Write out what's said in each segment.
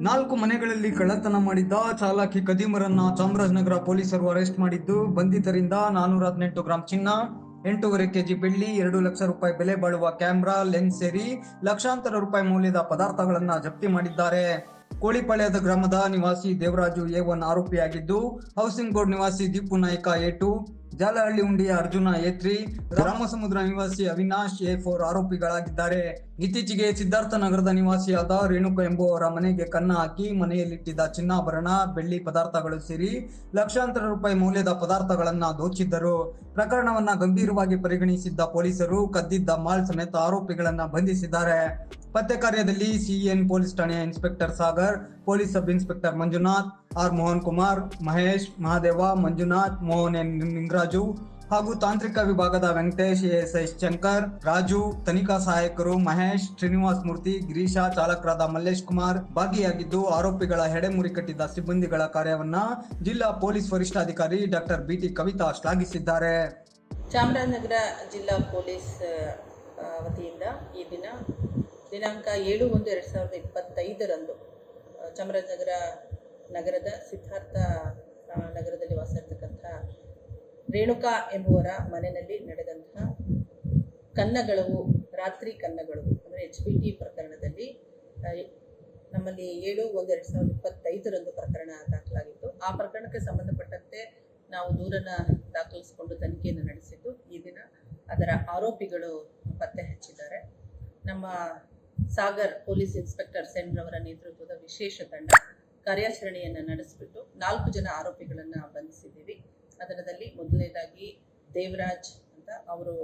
ನಾಲ್ಕು ಮನೆಗಳಲ್ಲಿ ಕಳ್ಳತನ ಮಾಡಿದ್ದ ಚಾಲಕಿ ಕದೀಮರನ್ನ ಚಾಮರಾಜನಗರ ಪೊಲೀಸರು ಅರೆಸ್ಟ್ ಮಾಡಿದ್ದು. ಬಂಧಿತರಿಂದ ನಾನೂರ ಹದಿನೆಂಟು ಗ್ರಾಂ ಚಿನ್ನ, ಎಂಟೂವರೆ ಕೆಜಿ ಬೆಳ್ಳಿ, ಎರಡು ಲಕ್ಷ ರೂಪಾಯಿ ಬೆಲೆ ಬಾಳುವ ಕ್ಯಾಮ್ರಾ, ಲೆನ್ಸ್ ಸೇರಿ ಲಕ್ಷಾಂತರ ರೂಪಾಯಿ ಮೌಲ್ಯದ ಪದಾರ್ಥಗಳನ್ನ ಜಪ್ತಿ ಮಾಡಿದ್ದಾರೆ. ಕೋಳಿಪಾಳ್ಯದ ಗ್ರಾಮದ ನಿವಾಸಿ ದೇವರಾಜು ಎ ಒನ್ ಆರೋಪಿಯಾಗಿದ್ದು, ಹೌಸಿಂಗ್ ಬೋರ್ಡ್ ನಿವಾಸಿ ದೀಪು ನಾಯ್ಕ ಎ ಟು ಜಾಲಹಳ್ಳಿ ಉಂಡಿಯ ಅರ್ಜುನ ಎ ತ್ರೀ ರಾಮಸಮುದ್ರ ನಿವಾಸಿ ಅವಿನಾಶ್ ಎ ಫೋರ್ ಆರೋಪಿಗಳಾಗಿದ್ದಾರೆ. ಇತ್ತೀಚೆಗೆ ಸಿದ್ಧಾರ್ಥ ನಗರದ ನಿವಾಸಿಯಾದ ರೇಣುಕ ಎಂಬುವರ ಮನೆಗೆ ಕನ್ನ ಹಾಕಿ ಮನೆಯಲ್ಲಿಟ್ಟಿದ್ದ ಚಿನ್ನಾಭರಣ, ಬೆಳ್ಳಿ ಪದಾರ್ಥಗಳು ಸೇರಿ ಲಕ್ಷಾಂತರ ರೂಪಾಯಿ ಮೌಲ್ಯದ ಪದಾರ್ಥಗಳನ್ನ ದೋಚಿದ್ದರು. ಪ್ರಕರಣವನ್ನ ಗಂಭೀರವಾಗಿ ಪರಿಗಣಿಸಿದ್ದ ಪೊಲೀಸರು ಕದ್ದಿದ್ದ ಮಾಲ್ ಸಮೇತ ಆರೋಪಿಗಳನ್ನ ಬಂಧಿಸಿದ್ದಾರೆ. ಪತ್ತೆ ಕಾರ್ಯದಲ್ಲಿ ಸಿಎನ್ ಪೊಲೀಸ್ ಠಾಣೆಯ inspector Sagar, police sub inspector Manjunath R Mohan Kumar, Mahesh, Mahadeva, Manjunath, Mohan N Ningaraju ಹಾಗೂ ತಾಂತ್ರಿಕ ವಿಭಾಗದ ವೆಂಕಟೇಶ್ ಎಸ್ ಎಸ್ ಶಂಕರ್ ರಾಜು, ತನಿಖಾ ಸಹಾಯಕರು, ಮಹೇಶ್, ಶ್ರೀನಿವಾಸ್ ಮೂರ್ತಿ, ಗಿರೀಶ, ಚಾಲಕರಾದ ಮಲ್ಲೇಶ್ ಕುಮಾರ್ ಭಾಗಿಯಾಗಿದ್ದು ಆರೋಪಿಗಳ ಹೆಡೆಮುರಿ ಕಟ್ಟಿದ್ದ ಸಿಬ್ಬಂದಿಗಳ ಕಾರ್ಯವನ್ನ ಜಿಲ್ಲಾ ಪೊಲೀಸ್ ವರಿಷ್ಠಾಧಿಕಾರಿ ಡಾಕ್ಟರ್ ಬಿಟಿ ಕವಿತಾ ಶ್ಲಾಘಿಸಿದ್ದಾರೆ. ಚಾಮರಾಜನಗರ ಜಿಲ್ಲಾ ಪೊಲೀಸ್ ವತಿಯಿಂದ ಈ ದಿನ ದಿನಾಂಕ ಏಳು ಒಂದು ಎರಡು ಸಾವಿರದ ಇಪ್ಪತ್ತೈದರಂದು ಚಾಮರಾಜನಗರ ನಗರದ ಸಿದ್ಧಾರ್ಥ ನಗರದಲ್ಲಿ ವಾಸ ಇರ್ತಕ್ಕಂಥ ರೇಣುಕಾ ಎಂಬುವರ ಮನೆಯಲ್ಲಿ ನಡೆದಂತಹ ಕನ್ನಗಳವು, ರಾತ್ರಿ ಕನ್ನಗಳು, ಅಂದರೆ ಎಚ್ ಬಿ ಟಿ ಪ್ರಕರಣದಲ್ಲಿ ನಮ್ಮಲ್ಲಿ ಏಳು ಒಂದು ಎರಡು ಸಾವಿರದ ಇಪ್ಪತ್ತೈದರಂದು ಪ್ರಕರಣ ದಾಖಲಾಗಿತ್ತು. ಆ ಪ್ರಕರಣಕ್ಕೆ ಸಂಬಂಧಪಟ್ಟಂತೆ ನಾವು ದೂರನ್ನು ದಾಖಲಿಸಿಕೊಂಡು ತನಿಖೆಯನ್ನು ನಡೆಸಿದ್ದು, ಈ ದಿನ ಅದರ ಆರೋಪಿಗಳು ಪತ್ತೆ ಹಚ್ಚಿದ್ದಾರೆ. ನಮ್ಮ ಸಾಗರ್ ಪೊಲೀಸ್ ಇನ್ಸ್ಪೆಕ್ಟರ್ ಸೆನ್ರವರ ನೇತೃತ್ವದ ವಿಶೇಷ ತಂಡ ಕಾರ್ಯಾಚರಣೆಯನ್ನು ನಡೆಸಿಬಿಟ್ಟು ನಾಲ್ಕು ಜನ ಆರೋಪಿಗಳನ್ನು ಬಂಧಿಸಿದ್ದೀವಿ. ಅದರದಲ್ಲಿ ಮೊದಲನೇದಾಗಿ ದೇವರಾಜ್ ಅಂತ ಅವರು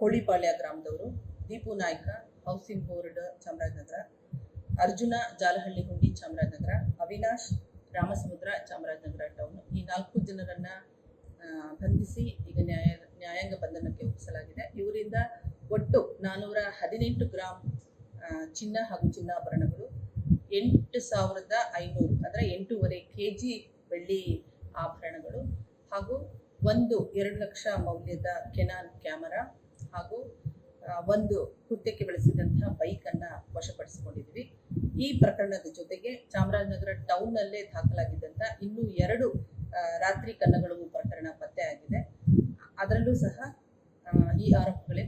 Kolipalya ಗ್ರಾಮದವರು, Deepu Naik, housing board Chamarajanagar, Arjuna Jalahalli Hundi Chamarajanagar, Avinash Ramasamudra Chamarajanagar town ಈ ನಾಲ್ಕು ಜನರನ್ನ ಬಂಧಿಸಿ ಈಗ ನ್ಯಾಯ, ನ್ಯಾಯಾಂಗ ಬಂಧನಕ್ಕೆ ಒಪ್ಪಿಸಲಾಗಿದೆ. ಇವರಿಂದ ಒಟ್ಟು ನಾನ್ನೂರ ಹದಿನೆಂಟು ಗ್ರಾಂ ಚಿನ್ನ ಹಾಗೂ ಚಿನ್ನಾಭರಣಗಳು ಎಂಟು ಸಾವಿರದ ಐನೂರು, ಅಂದರೆ ಎಂಟೂವರೆ ಕೆ ಜಿ ಬೆಳ್ಳಿ ಆಭರಣಗಳು ಹಾಗೂ ಒಂದು ಎರಡು ಲಕ್ಷ ಮೌಲ್ಯದ ಕೆನಾನ್ ಕ್ಯಾಮರಾ ಹಾಗೂ ಒಂದು ಕೃತ್ಯಕ್ಕೆ ಬಳಸಿದಂತಹ ಬೈಕನ್ನು ವಶಪಡಿಸಿಕೊಂಡಿದ್ವಿ ಈ ಪ್ರಕರಣದ ಜೊತೆಗೆ ಚಾಮರಾಜನಗರ ಟೌನ್ನಲ್ಲೇ ದಾಖಲಾಗಿದ್ದಂಥ ಇನ್ನೂ ಎರಡು ರಾತ್ರಿ ಕನ್ನಗಳು ಪ್ರಕರಣ ಪತ್ತೆ ಆಗಿದೆ. ಅದರಲ್ಲೂ ಸಹ ಈ ಆರೋಪಗಳೇ